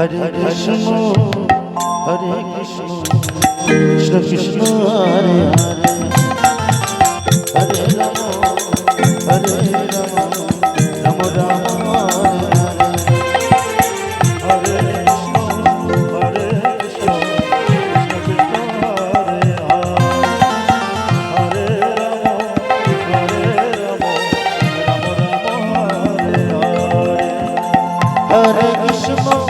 Hare Krishna Hare Krishna Krishna Krishna Hare Hare. Hare Hare Hare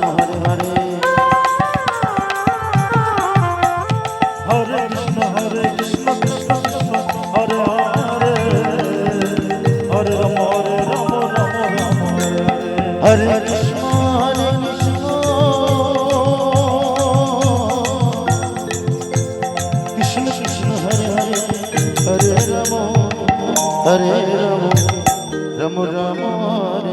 ram ram ram